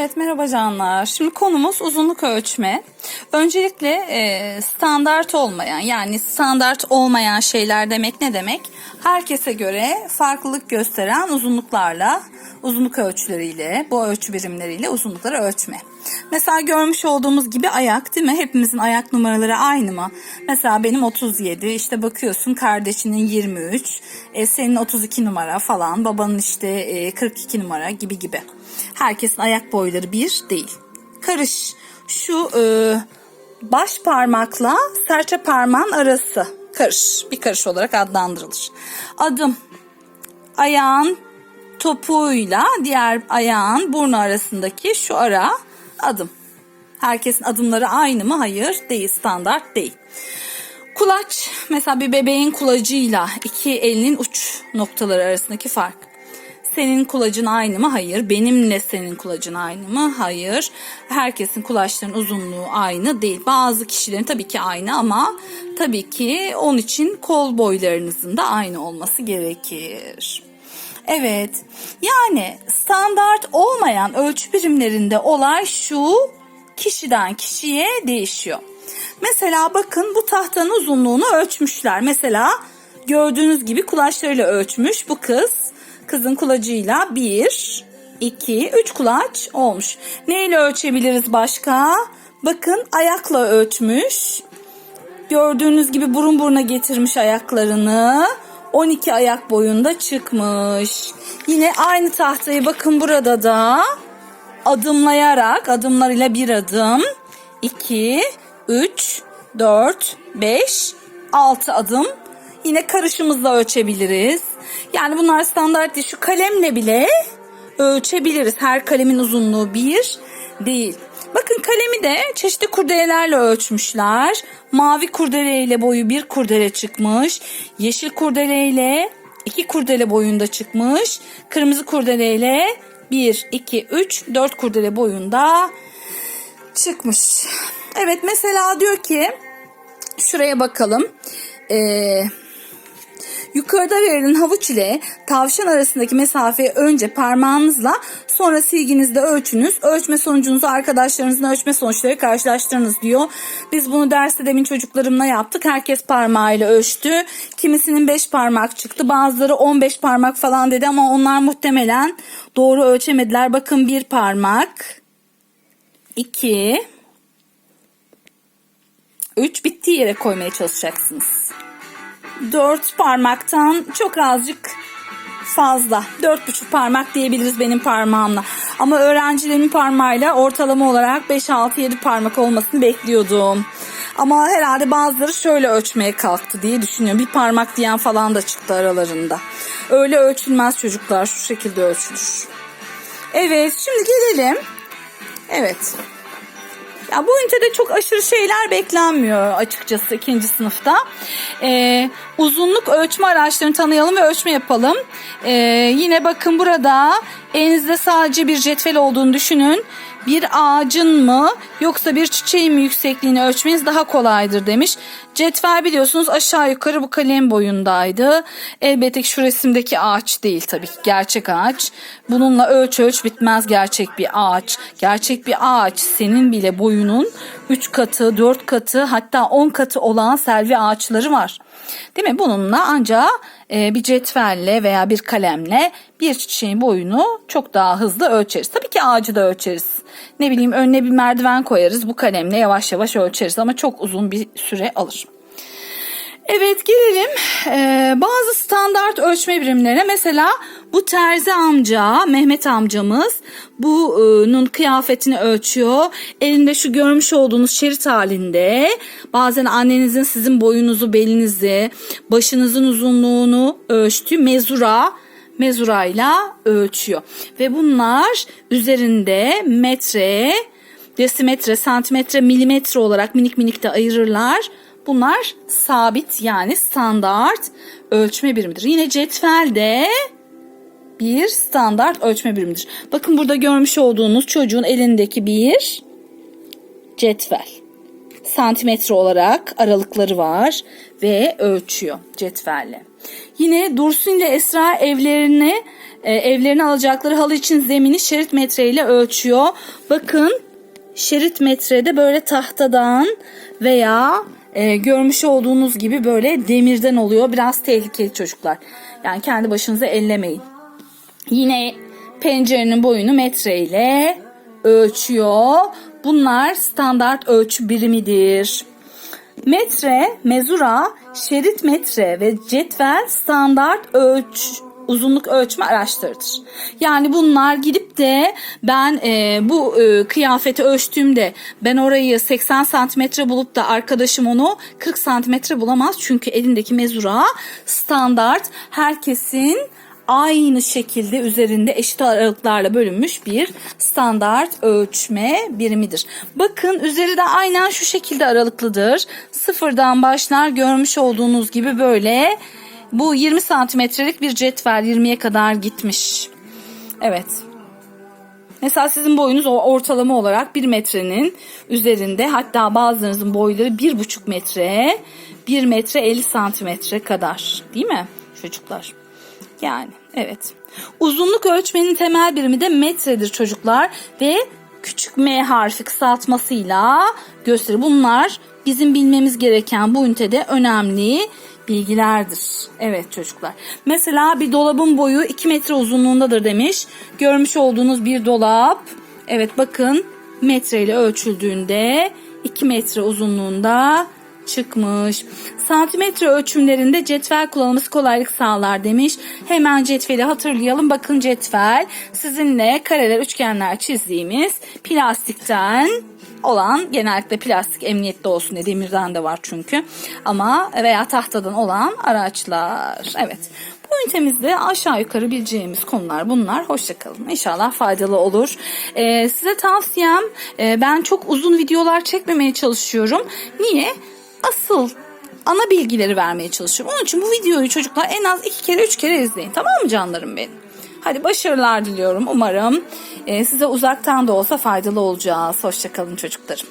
Evet merhaba canlar. Şimdi konumuz uzunluk ölçme. Öncelikle e, standart olmayan yani standart olmayan şeyler demek ne demek? Herkese göre farklılık gösteren uzunluklarla, uzunluk ölçüleriyle, bu ölçü birimleriyle uzunlukları ölçme. Mesela görmüş olduğumuz gibi ayak değil mi? Hepimizin ayak numaraları aynı mı? Mesela benim 37, işte bakıyorsun kardeşinin 23, e, senin 32 numara falan, babanın işte e, 42 numara gibi gibi. Herkesin ayak boyları bir değil. Karış. Şu e, baş parmakla serçe parmağın arası karış. Bir karış olarak adlandırılır. Adım. Ayağın topuğuyla diğer ayağın burnu arasındaki şu ara adım. Herkesin adımları aynı mı? Hayır, değil. Standart değil. Kulaç, mesela bir bebeğin kulacıyla iki elinin uç noktaları arasındaki fark. Senin kulacın aynı mı? Hayır. Benimle senin kulacın aynı mı? Hayır. Herkesin kulaçların uzunluğu aynı değil. Bazı kişilerin tabii ki aynı ama tabii ki onun için kol boylarınızın da aynı olması gerekir. Evet. Yani standart olmayan ölçü birimlerinde olay şu kişiden kişiye değişiyor. Mesela bakın bu tahtanın uzunluğunu ölçmüşler. Mesela gördüğünüz gibi kulaçlarıyla ölçmüş bu kız. Kızın kulacıyla 1, 2, 3 kulaç olmuş. Neyle ölçebiliriz başka? Bakın ayakla ölçmüş. Gördüğünüz gibi burun buruna getirmiş ayaklarını. 12 ayak boyunda çıkmış. Yine aynı tahtayı bakın burada da adımlayarak adımlarıyla bir adım 2 3 4 5 6 adım yine karışımızla ölçebiliriz. Yani bunlar standart değil. Şu kalemle bile ölçebiliriz. Her kalemin uzunluğu bir değil. Bakın kalemi de çeşitli kurdelelerle ölçmüşler. Mavi kurdeleyle boyu bir kurdele çıkmış. Yeşil kurdeleyle iki kurdele boyunda çıkmış. Kırmızı kurdeleyle 1, 2, 3, 4 kurdele boyunda çıkmış. Evet mesela diyor ki şuraya bakalım. Eee Yukarıda verilen havuç ile tavşan arasındaki mesafeyi önce parmağınızla sonra silginizle ölçünüz. Ölçme sonucunuzu arkadaşlarınızın ölçme sonuçları karşılaştırınız diyor. Biz bunu derste demin çocuklarımla yaptık. Herkes parmağıyla ölçtü. Kimisinin 5 parmak çıktı. Bazıları 15 parmak falan dedi ama onlar muhtemelen doğru ölçemediler. Bakın bir parmak. 2 3 bittiği yere koymaya çalışacaksınız dört parmaktan çok azıcık fazla. Dört buçuk parmak diyebiliriz benim parmağımla. Ama öğrencilerimin parmağıyla ortalama olarak 5, 6, 7 parmak olmasını bekliyordum. Ama herhalde bazıları şöyle ölçmeye kalktı diye düşünüyorum. Bir parmak diyen falan da çıktı aralarında. Öyle ölçülmez çocuklar. Şu şekilde ölçülür. Evet şimdi gelelim. Evet. Ya bu ünitede çok aşırı şeyler beklenmiyor açıkçası ikinci sınıfta. Ee, uzunluk ölçme araçlarını tanıyalım ve ölçme yapalım. Ee, yine bakın burada elinizde sadece bir cetvel olduğunu düşünün. Bir ağacın mı yoksa bir çiçeğin mi yüksekliğini ölçmeniz daha kolaydır demiş. Cetvel biliyorsunuz aşağı yukarı bu kalem boyundaydı. Elbette ki şu resimdeki ağaç değil tabii ki gerçek ağaç. Bununla ölç ölç bitmez gerçek bir ağaç. Gerçek bir ağaç senin bile boyunun 3 katı, 4 katı hatta 10 katı olan selvi ağaçları var. Değil mi? Bununla ancak e, bir cetvelle veya bir kalemle bir çiçeğin boyunu çok daha hızlı ölçeriz. Tabii ki ağacı da ölçeriz. Ne bileyim önüne bir merdiven koyarız bu kalemle yavaş yavaş ölçeriz ama çok uzun bir süre alır. Evet gelelim ee, bazı standart ölçme birimlerine mesela bu terzi amca Mehmet amcamız bunun kıyafetini ölçüyor. Elinde şu görmüş olduğunuz şerit halinde bazen annenizin sizin boyunuzu belinizi başınızın uzunluğunu ölçtüğü mezura mezurayla ölçüyor. Ve bunlar üzerinde metre, desimetre, santimetre, milimetre olarak minik minik de ayırırlar. Bunlar sabit yani standart ölçme birimidir. Yine cetvelde bir standart ölçme birimidir. Bakın burada görmüş olduğunuz çocuğun elindeki bir cetvel. santimetre olarak aralıkları var ve ölçüyor cetvelle. Yine Dursun ile Esra evlerini e, evlerini alacakları halı için zemini şerit metre ile ölçüyor. Bakın şerit metrede böyle tahtadan veya e, görmüş olduğunuz gibi böyle demirden oluyor. Biraz tehlikeli çocuklar. Yani kendi başınıza ellemeyin. Yine pencerenin boyunu metre ile ölçüyor. Bunlar standart ölçü birimidir. Metre, mezura, şerit metre ve cetvel standart ölç uzunluk ölçme araçlarıdır. Yani bunlar gidip de ben e, bu e, kıyafeti ölçtüğümde ben orayı 80 santimetre bulup da arkadaşım onu 40 santimetre bulamaz. Çünkü elindeki mezura standart herkesin aynı şekilde üzerinde eşit aralıklarla bölünmüş bir standart ölçme birimidir. Bakın üzeri de aynen şu şekilde aralıklıdır. Sıfırdan başlar görmüş olduğunuz gibi böyle bu 20 santimetrelik bir cetvel 20'ye kadar gitmiş. Evet. Mesela sizin boyunuz o ortalama olarak 1 metrenin üzerinde hatta bazılarınızın boyları 1,5 metre 1 metre 50 santimetre kadar değil mi çocuklar? Yani evet. Uzunluk ölçmenin temel birimi de metredir çocuklar ve küçük m harfi kısaltmasıyla gösterir. Bunlar bizim bilmemiz gereken bu ünitede önemli bilgilerdir. Evet çocuklar. Mesela bir dolabın boyu 2 metre uzunluğundadır demiş. Görmüş olduğunuz bir dolap. Evet bakın metre ile ölçüldüğünde 2 metre uzunluğunda çıkmış. Santimetre ölçümlerinde cetvel kullanılması kolaylık sağlar demiş. Hemen cetveli hatırlayalım. Bakın cetvel sizinle kareler, üçgenler çizdiğimiz plastikten olan genellikle plastik emniyetli olsun diye demirden de var çünkü ama veya tahtadan olan araçlar. Evet. Bu ünitemizde aşağı yukarı bileceğimiz konular bunlar. Hoşçakalın. İnşallah faydalı olur. Ee, size tavsiyem e, ben çok uzun videolar çekmemeye çalışıyorum. Niye? Asıl ana bilgileri vermeye çalışıyorum. Onun için bu videoyu çocuklar en az iki kere üç kere izleyin. Tamam mı canlarım benim? Hadi başarılar diliyorum. Umarım e, size uzaktan da olsa faydalı olacağız. Hoşçakalın çocuklarım.